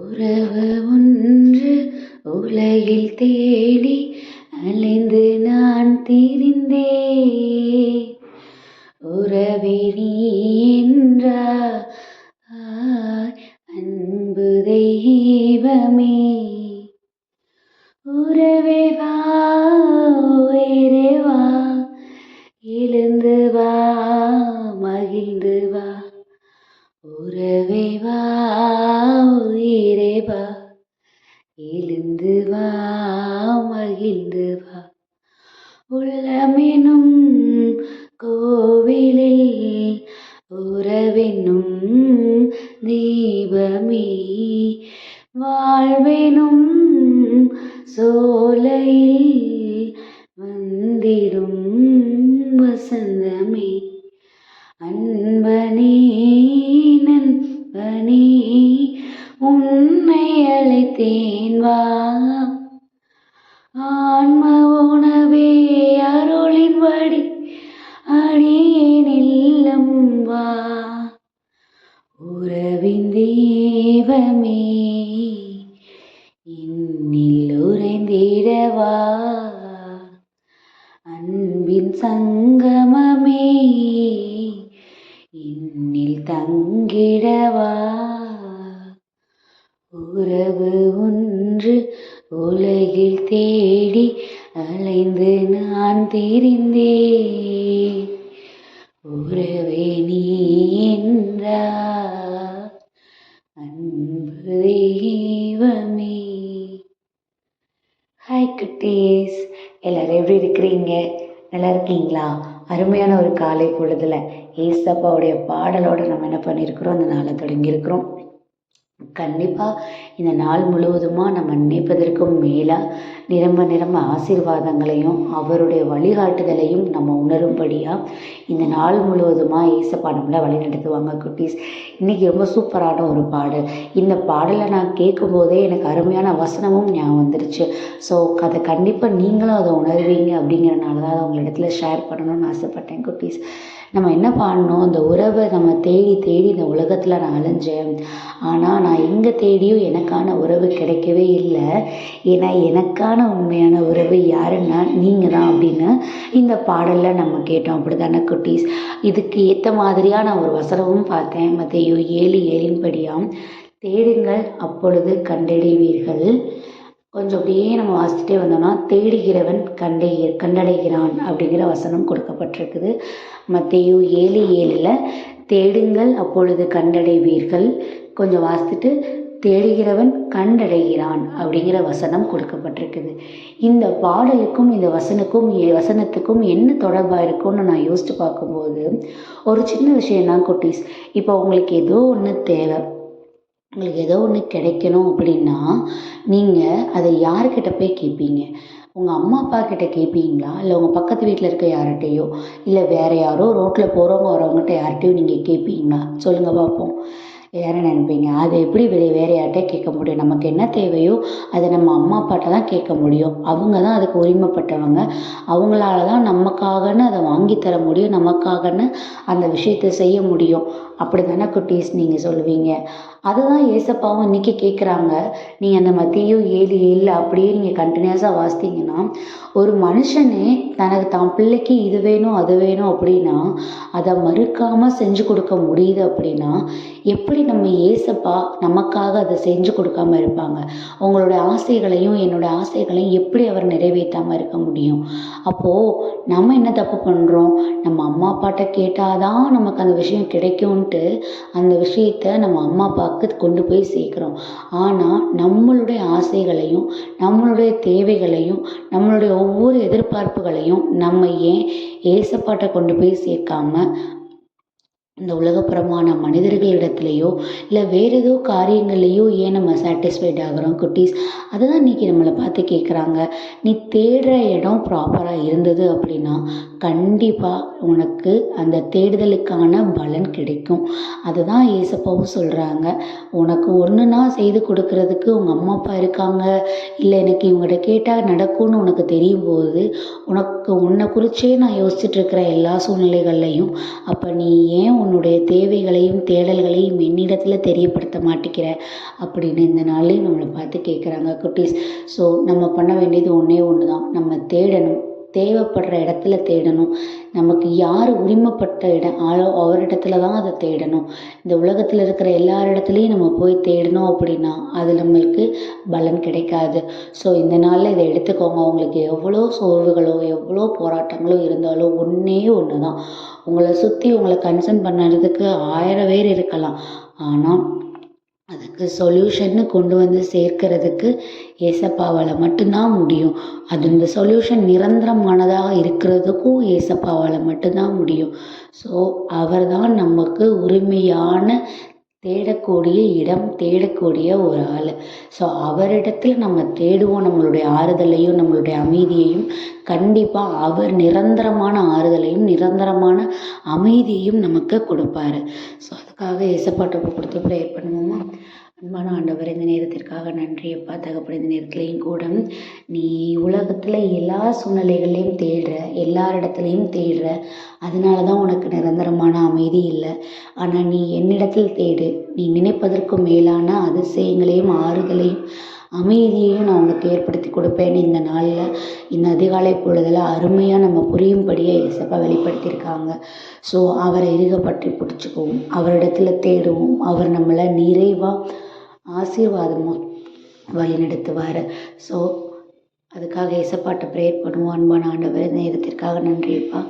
உறவு ஒன்று உலகில் தேடி அலைந்து நான் திரிந்தேன் உறவே நீ என்றாய் அன்பு தெய்வமே. உறவே வா உயிரே வா எழுந்து வா மகிழ்ந்து வா. உறவே வா. நீரே வா எழுந்து வா மகிழ்ந்து வா. உள்ளமெனும் கோவிலே விழவா அன்பின் சங்கமமே இன்னில் தங்கிடவா. உறவு ஒன்று உலகில் தேடி அலைந்து நான் தெரிந்தே உறவே நீ என்றா. அன்பு தெய்வமே குட்டீஸ். எல்லாரும் எப்படி இருக்கிறீங்க? நல்லா இருக்கீங்களா? அருமையான ஒரு காலை பொழுதில் ஏசப்பாவுடைய பாடலோட நம்ம என்ன பண்ணியிருக்கிறோம்? அந்த நாளை தொடங்கியிருக்கிறோம். கண்டிப்பாக இந்த நாள் முழுவதுமாக நம்ம நினைப்பதற்கும் மேலாக நிரம்ப நிரம்ப ஆசீர்வாதங்களையும் அவருடைய வழிகாட்டுதலையும் நம்ம உணரும்படியாக இந்த நாள் முழுவதுமாக ஏசப்பா நம்மளை வழி நடத்துவாங்க குட்டீஸ். இன்றைக்கி ரொம்ப சூப்பரான ஒரு பாடல். இந்த பாடலை நான் கேட்கும்போதே எனக்கு அருமையான வசனமும் ஞாபகம் வந்துருச்சு. ஸோ அதை கண்டிப்பாக நீங்களும் அதை உணர்வீங்க அப்படிங்கிறனால தான் அதை உங்களிடத்துல ஷேர் பண்ணணும்னு ஆசைப்பட்டேன் குட்டீஸ். நம்ம என்ன பண்ணணும்? இந்த உறவை நம்ம தேடி தேடி இந்த உலகத்தில் நான் அலைஞ்சேன். ஆனால் நான் எங்கே தேடியும் எனக்கான உறவு கிடைக்கவே இல்லை. ஏன்னா எனக்கான உண்மையான உறவு யாருன்னா நீங்கள் தான் அப்படின்னு இந்த பாடலில் நம்ம கேட்டோம். அப்படி தானே குட்டீஸ்? இதுக்கு ஏற்ற மாதிரியான ஒரு வசனமும் பார்த்தேன். மத்தையோ ஏழு ஏழின் படியாம் தேடுங்கள் அப்பொழுது கண்டடைவீர்கள். கொஞ்சம் அப்படியே நம்ம வாசிச்சுட்டே வந்தோம்னா தேடுகிறவன் கண்டே கண்டடைகிறான் அப்படிங்கிற வசனம் கொடுக்கப்பட்டிருக்குது. மத்தேயு ஏழு ஏழில் தேடுங்கள் அப்பொழுது கண்டடைவீர்கள். கொஞ்சம் வாசித்துட்டு தேடுகிறவன் கண்டடைகிறான் அப்படிங்கிற வசனம் கொடுக்கப்பட்டிருக்குது. இந்த பாடலுக்கும் இந்த வசனுக்கும் வசனத்துக்கும் என்ன தொடர்பாக இருக்கும்னு நான் யோசித்து பார்க்கும்போது ஒரு சின்ன விஷயம் குட்டீஸ். இப்போ உங்களுக்கு ஏதோ ஒன்று தேவை. உங்களுக்கு ஏதோ ஒன்று கிடைக்கணும் அப்படின்னா நீங்கள் அதை யார்கிட்ட போய் கேட்பீங்க உங்கள் அம்மா அப்பா கிட்ட கேட்பீங்களா இல்லை உங்கள் பக்கத்து வீட்டில் இருக்க யார்கிட்டையோ? இல்லை வேறு யாரோ ரோட்டில் போகிறவங்க வரவங்ககிட்ட யார்கிட்டையும் நீங்கள் கேட்பீங்களா சொல்லுங்கள் பார்ப்போம் எல்லாரும் நினைப்பீங்க? அதை எப்படி வே வேறு யார்கிட்ட கேட்க முடியும்? நமக்கு என்ன தேவையோ அதை நம்ம அம்மா அப்பாட்ட தான் கேட்க முடியும். அவங்க தான் அதுக்கு உரிமைப்பட்டவங்க. அவங்களால தான் நமக்காகன்னு அதை வாங்கித்தர தர முடியும். நமக்காகன்னு அந்த விஷயத்தை செய்ய முடியும். அப்படி தானே குட்டீஸ் நீங்கள் சொல்லுவீங்க? அதுதான் ஏசப்பாவும் இன்றைக்கி கேட்குறாங்க நீங்கள் அந்த மத்தியும் ஏழு ஏழு அப்படியே நீங்கள் கண்டினியூஸாக வாசித்தீங்கன்னா ஒரு மனுஷனே தனக்கு தான் பிள்ளைக்கு இது வேணும் அது வேணும் அப்படின்னா அதை மறுக்காமல் செஞ்சு கொடுக்க முடியுது அப்படின்னா எப்படி நம்ம ஏசப்பா நமக்காக அதை செஞ்சு கொடுக்காம இருப்பாங்க? உங்களுடைய ஆசைகளையும் என்னோடய ஆசைகளையும் எப்படி அவர் நிறைவேற்றாமல் இருக்க முடியும்? அப்போது நம்ம என்ன தப்பு பண்ணுறோம் நம்ம அம்மா அப்பாட்ட கேட்டால் தான் நமக்கு அந்த விஷயம் கிடைக்கும்ன்ட்டு அந்த விஷயத்த நம்ம அம்மா அப்பா வாக்கு கொண்டு போய் சேர்க்குறோம். ஆனால் நம்மளுடைய ஆசைகளையும் நம்மளுடைய தேவைகளையும் நம்மளுடைய ஒவ்வொரு எதிர்பார்ப்புகளையும் நம்ம ஏன் ஏசப்பாட்ட கொண்டு போய் சேர்க்காம இந்த உலகப்புறமான மனிதர்களிடத்துலையோ இல்லை வேறு ஏதோ காரியங்கள்லேயோ ஏன் நம்ம சாட்டிஸ்ஃபைட் ஆகிறோம் குட்டீஸ்? அதை தான் இன்றைக்கி நம்மளை பார்த்து கேட்குறாங்க. நீ தேடுற இடம் ப்ராப்பராக இருந்தது அப்படின்னா கண்டிப்பாக உனக்கு அந்த தேடுதலுக்கான பலன் கிடைக்கும். அதை தான் ஏசப்பாவும் சொல்கிறாங்க உனக்கு ஒன்றுனா செய்து கொடுக்கறதுக்கு உங்கள் அம்மா அப்பா இருக்காங்க. இல்லை எனக்கு இவங்ககிட்ட கேட்டால் நடக்கும்னு உனக்கு தெரியும் போது உனக்கு உன்னை குறித்தே நான் யோசிச்சுட்ருக்கிற எல்லா சூழ்நிலைகள்லையும் அப்போ நீ ஏன் உன்னுடைய தேவைகளையும் தேடல்களையும் என்னிடத்தில் தெரியப்படுத்த மாட்டேங்கிற அப்படின்னு இந்த நாள்லேயும் நம்மளை பார்த்து கேட்குறாங்க குட்டீஸ். ஸோ நம்ம பண்ண வேண்டியது ஒன்றே ஒன்று தான் நம்ம தேடணும். தேவைப்படுற இடத்துல தேடணும். நமக்கு யார் உரிமைப்பட்ட இடம் ஆளோ அவரிடத்துல தான் அதை தேடணும். இந்த உலகத்தில் இருக்கிற எல்லார் இடத்துலையும் நம்ம போய் தேடணும் அப்படின்னா அது நம்மளுக்கு பலன் கிடைக்காது. ஸோ இந்த நாளில் இதை எடுத்துக்கோங்க. உங்களுக்கு எவ்வளோ சோர்வுகளோ எவ்வளோ போராட்டங்களோ இருந்தாலும் ஒன்றே ஒன்று தான் உங்களை சுற்றி உங்களை கன்சர்ன் பண்ணுறதுக்கு ஆயிரம் பேர் இருக்கலாம். ஆனால் அதுக்கு சொல்யூஷன்னு கொண்டு வந்து சேர்க்கிறதுக்கு ஏசப்பாவால் மட்டும்தான் முடியும். அது இந்த சொல்யூஷன் நிரந்தரமானதாக இருக்கிறதுக்கும் ஏசப்பாவால் மட்டும்தான் முடியும். ஸோ அவர் தான் நமக்கு உரிமையான தேடக்கூடிய இடம் தேடக்கூடிய ஒரு ஆள். ஸோ அவரிடத்தில் நம்ம தேடுவோம் நம்மளுடைய ஆறுதலையும் நம்மளுடைய அமைதியையும். கண்டிப்பாக அவர் நிரந்தரமான ஆறுதலையும் நிரந்தரமான அமைதியையும் நமக்கு கொடுப்பாரு. ஸோ அதுக்காக ஏசப்பாட்டை கொடுத்து ப்ரேயர் பண்ணுவோமா? அன்பான ஆண்டவர் இந்த நேரத்திற்காக நன்றி அப்பா. தகப்பட இந்த நேரத்துலையும் கூட நீ உலகத்தில் எல்லா சூழ்நிலைகள்லையும் தேடுற எல்லாரிடத்துலையும் தேடுற. அதனால தான் உனக்கு நிரந்தரமான அமைதி இல்லை. ஆனால் நீ என்னிடத்தில் தேடு. நீ நினைப்பதற்கும் மேலான அதிசயங்களையும் ஆறுதலையும் அமைதியையும் நான் உனக்கு ஏற்படுத்தி கொடுப்பேன்னு இந்த நாளில் இந்த அதிகாலை பொழுதில் அருமையாக நம்ம புரியும்படியே இயேசப்பா வெளிப்படுத்தியிருக்காங்க. ஸோ அவரை இறுக பிடிச்சிக்குவோம். அவரிடத்துல தேடுவோம். அவர் நம்மளை நிறைவாக ஆசீர்வாதமும் வழிநடத்துவார் ஸோ அதுக்காக இசப்பாட்டை ப்ரேயர் பண்ணுவோம். அன்பான ஆண்டவர் இந்த நேரத்திற்காக நன்றிப்பா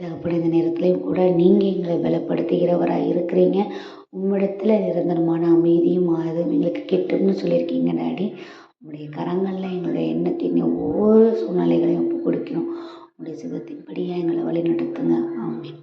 தகப்பட இந்த நேரத்துலையும் கூட நீங்கள் எங்களை பலப்படுத்துகிறவராக இருக்கிறீங்க. உம்மிடத்தில் நிரந்தரமான அமைதியும் ஆயுதம் எங்களுக்கு கிட்டும்னு சொல்லியிருக்கீங்க டாடி. உங்களுடைய கரங்களில் எங்களுடைய எண்ணத்தின் ஒவ்வொரு சூழ்நிலைகளையும் ஒப்பு கொடுக்கிறோம். உங்களுடைய சிவத்தின்படியாக எங்களை வழி நடத்துங்க ஆமீன்.